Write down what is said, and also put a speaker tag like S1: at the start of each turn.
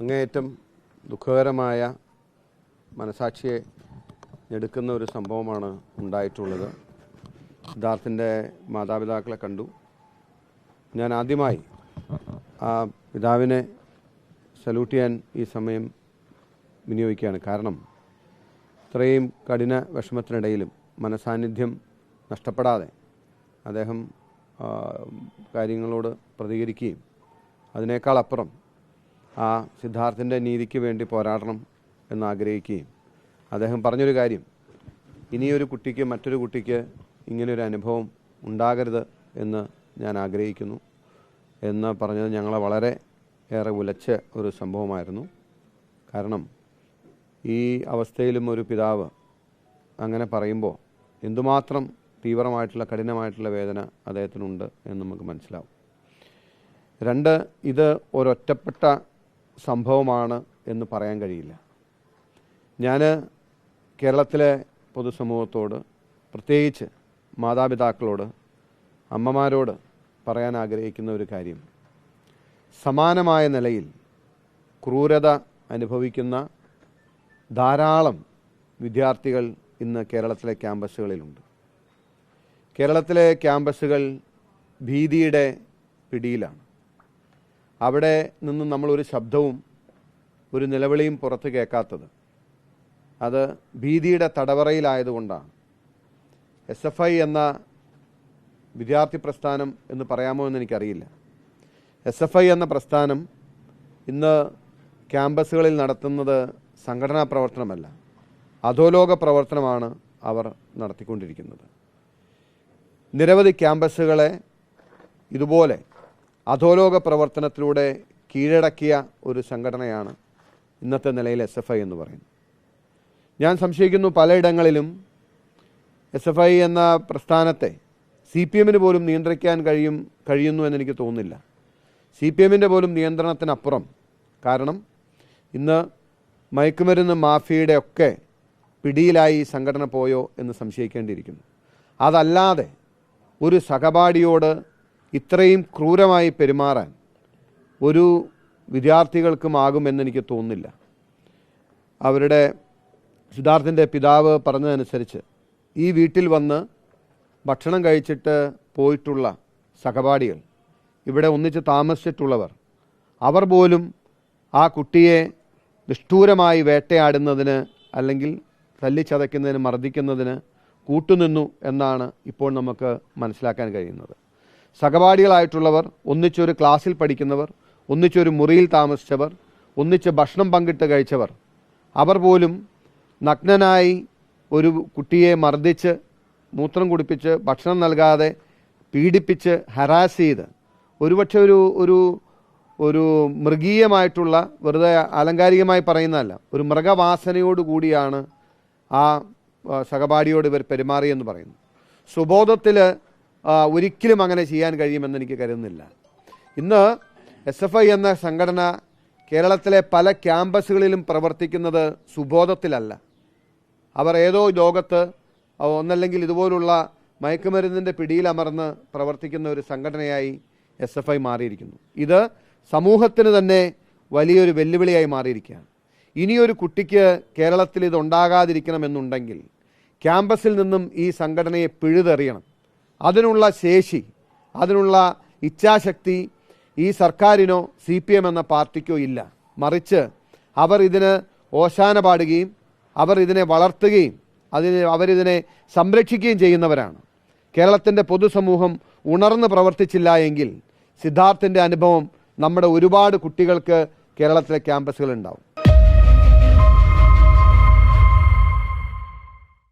S1: അങ്ങേയറ്റം ദുഃഖകരമായ മനസാക്ഷിയെ ഞെടുക്കുന്ന ഒരു സംഭവമാണ് ഉണ്ടായിട്ടുള്ളത്. സിദ്ധാർത്ഥിന്റെ മാതാപിതാക്കളെ കണ്ടു. ഞാൻ ആദ്യമായി ആ പിതാവിനെ സല്യൂട്ട് ചെയ്യാൻ ഈ സമയം വിനിയോഗിക്കുകയാണ്. കാരണം ഇത്രയും കഠിന വിഷമത്തിനിടയിലും മനസാന്നിധ്യം നഷ്ടപ്പെടാതെ അദ്ദേഹം കാര്യങ്ങളോട് പ്രതികരിക്കുകയും അതിനേക്കാൾ അപ്പുറം ആ സിദ്ധാർത്ഥിന്റെ നീതിക്ക് വേണ്ടി പോരാടണം എന്നാഗ്രഹിക്കുകയും അദ്ദേഹം പറഞ്ഞൊരു കാര്യം ഇനിയൊരു കുട്ടിക്ക് മറ്റൊരു കുട്ടിക്ക് ഇങ്ങനൊരു അനുഭവം ഉണ്ടാകരുത് എന്ന് ഞാൻ ആഗ്രഹിക്കുന്നു എന്ന് പറഞ്ഞത് ഞങ്ങളെ വളരെ ഏറെ ഉലച്ച ഒരു സംഭവമായിരുന്നു. കാരണം ഈ അവസ്ഥയിലും ഒരു പിതാവ് അങ്ങനെ പറയുമ്പോൾ എന്തുമാത്രം തീവ്രമായിട്ടുള്ള കഠിനമായിട്ടുള്ള വേദന അദ്ദേഹത്തിനുണ്ട് എന്ന് നമുക്ക് മനസ്സിലാവും. രണ്ട് ഇത് ഒരൊറ്റപ്പെട്ട സംഭവമാണ് എന്ന് പറയാൻ കഴിയില്ല. ഞാൻ കേരളത്തിലെ പൊതുസമൂഹത്തോട് പ്രത്യേകിച്ച് മാതാപിതാക്കളോട് അമ്മമാരോട് പറയാൻ ആഗ്രഹിക്കുന്ന ഒരു കാര്യം. സമാനമായ നിലയിൽ ക്രൂരത അനുഭവിക്കുന്ന ധാരാളം വിദ്യാർത്ഥികൾ ഇന്ന് കേരളത്തിലെ ക്യാമ്പസുകളിലുണ്ട്. കേരളത്തിലെ ക്യാമ്പസുകൾ ഭീതിയുടെ പിടിയിലാണ്. അവിടെ നിന്ന് നമ്മളൊരു ശബ്ദവും ഒരു നിലവിളിയും പുറത്ത് കേൾക്കാത്തത്. അത് ഭീതിയുടെ തടവറയിലായതുകൊണ്ടാണ്. എസ് എഫ് ഐ എന്ന വിദ്യാർത്ഥി പ്രസ്ഥാനം എന്ന് പറയാമോ എന്ന് എനിക്കറിയില്ല. എസ് എഫ് ഐ എന്ന പ്രസ്ഥാനം ഇന്ന് ക്യാമ്പസുകളിൽ നടത്തുന്നത് സംഘടനാ പ്രവർത്തനമല്ല. അധോലോക പ്രവർത്തനമാണ് അവർ നടത്തിക്കൊണ്ടിരിക്കുന്നത്. നിരവധി ക്യാമ്പസുകളെ ഇതുപോലെ അധോലോക പ്രവർത്തനത്തിലൂടെ കീഴടക്കിയ ഒരു സംഘടനയാണ് ഇന്നത്തെ നിലയിൽ എസ് എഫ് ഐ എന്ന് പറയുന്നത്. ഞാൻ സംശയിക്കുന്നു പലയിടങ്ങളിലും എസ് എഫ് ഐ എന്ന പ്രസ്ഥാനത്തെ സി പി എമ്മിന് പോലും നിയന്ത്രിക്കാൻ കഴിയും കഴിയുന്നു എന്നെനിക്ക് തോന്നുന്നില്ല. സി പി എമ്മിന്റെ പോലും നിയന്ത്രണത്തിനപ്പുറം കാരണം ഇന്ന് മയക്കുമരുന്ന് മാഫിയുടെ ഒക്കെ പിടിയിലായി ഈ സംഘടന പോയോ എന്ന് സംശയിക്കേണ്ടിയിരിക്കുന്നു. അതല്ലാതെ ഒരു സഹപാഠിയോട് ഇത്രയും ക്രൂരമായി പെരുമാറാൻ ഒരു വിദ്യാർത്ഥികൾക്കും ആകുമെന്ന് എനിക്ക് തോന്നുന്നില്ല. അവരുടെ സിദ്ധാർത്ഥിന്റെ പിതാവ് പറഞ്ഞതനുസരിച്ച് ഈ വീട്ടിൽ വന്ന് ഭക്ഷണം കഴിച്ചിട്ട് പോയിട്ടുള്ള സഹപാഠികൾ ഇവിടെ ഒന്നിച്ച് താമസിച്ചിട്ടുള്ളവർ അവർ പോലും ആ കുട്ടിയെ നിഷ്ഠൂരമായി വേട്ടയാടുന്നതിന് അല്ലെങ്കിൽ തല്ലിച്ചതയ്ക്കുന്നതിന് മർദ്ദിക്കുന്നതിന് കൂട്ടുനിന്നു എന്നാണ് ഇപ്പോൾ നമുക്ക് മനസ്സിലാക്കാൻ കഴിയുന്നത്. സഹപാഠികളായിട്ടുള്ളവർ ഒന്നിച്ചൊരു ക്ലാസ്സിൽ പഠിക്കുന്നവർ ഒന്നിച്ചൊരു മുറിയിൽ താമസിച്ചവർ ഒന്നിച്ച് ഭക്ഷണം പങ്കിട്ട് കഴിച്ചവർ. അവർ പോലും നഗ്നനായി ഒരു കുട്ടിയെ മർദ്ദിച്ച് മൂത്രം കുടിപ്പിച്ച് ഭക്ഷണം നൽകാതെ പീഡിപ്പിച്ച് ഹരാസ് ചെയ്ത് ഒരുപക്ഷെ ഒരു ഒരു ഒരു മൃഗീയമായിട്ടുള്ള വെറുതെ ആലങ്കാരികമായി പറയുന്നതല്ല ഒരു മൃഗവാസനയോട് കൂടിയാണ് ആ ആ, സഹപാഠിയോട് ഇവർ പെരുമാറിയെന്ന് പറയുന്നു സുബോധത്തിൽ ഒരിക്കലും അങ്ങനെ ചെയ്യാൻ കഴിയുമെന്ന് എനിക്ക് കരുതുന്നില്ല. ഇന്ന് എസ് എഫ് ഐ എന്ന സംഘടന കേരളത്തിലെ പല ക്യാമ്പസുകളിലും പ്രവർത്തിക്കുന്നത് സുബോധത്തിലല്ല. അവർ ഏതോ ലോകത്ത് ഒന്നല്ലെങ്കിൽ ഇതുപോലുള്ള മയക്കുമരുന്നിന്റെ പിടിയിലമർന്ന് പ്രവർത്തിക്കുന്ന ഒരു സംഘടനയായി എസ് എഫ് ഐ മാറിയിരിക്കുന്നു. ഇത് സമൂഹത്തിന് തന്നെ വലിയൊരു വെല്ലുവിളിയായി മാറിയിരിക്കുകയാണ്. ഇനിയൊരു കുട്ടിക്ക് കേരളത്തിൽ ഇതുണ്ടാകാതിരിക്കണമെന്നുണ്ടെങ്കിൽ ക്യാമ്പസിൽ നിന്നും ഈ സംഘടനയെ പിഴുതെറിയണം. അതിനുള്ള ശേഷി അതിനുള്ള ഇച്ഛാശക്തി ഈ സർക്കാരിനോ സി പി എം എന്ന പാർട്ടിക്കോ ഇല്ല. മറിച്ച് അവർ ഇതിന് ഓശാന പാടുകയും അവർ ഇതിനെ വളർത്തുകയും അതിന് അവരിതിനെ സംരക്ഷിക്കുകയും ചെയ്യുന്നവരാണ്. കേരളത്തിന്റെ പൊതുസമൂഹം ഉണർന്ന് പ്രവർത്തിച്ചില്ല എങ്കിൽ സിദ്ധാർത്ഥിന്റെ അനുഭവം നമ്മുടെ ഒരുപാട് കുട്ടികൾക്ക് കേരളത്തിലെ ക്യാമ്പസുകളുണ്ടാവും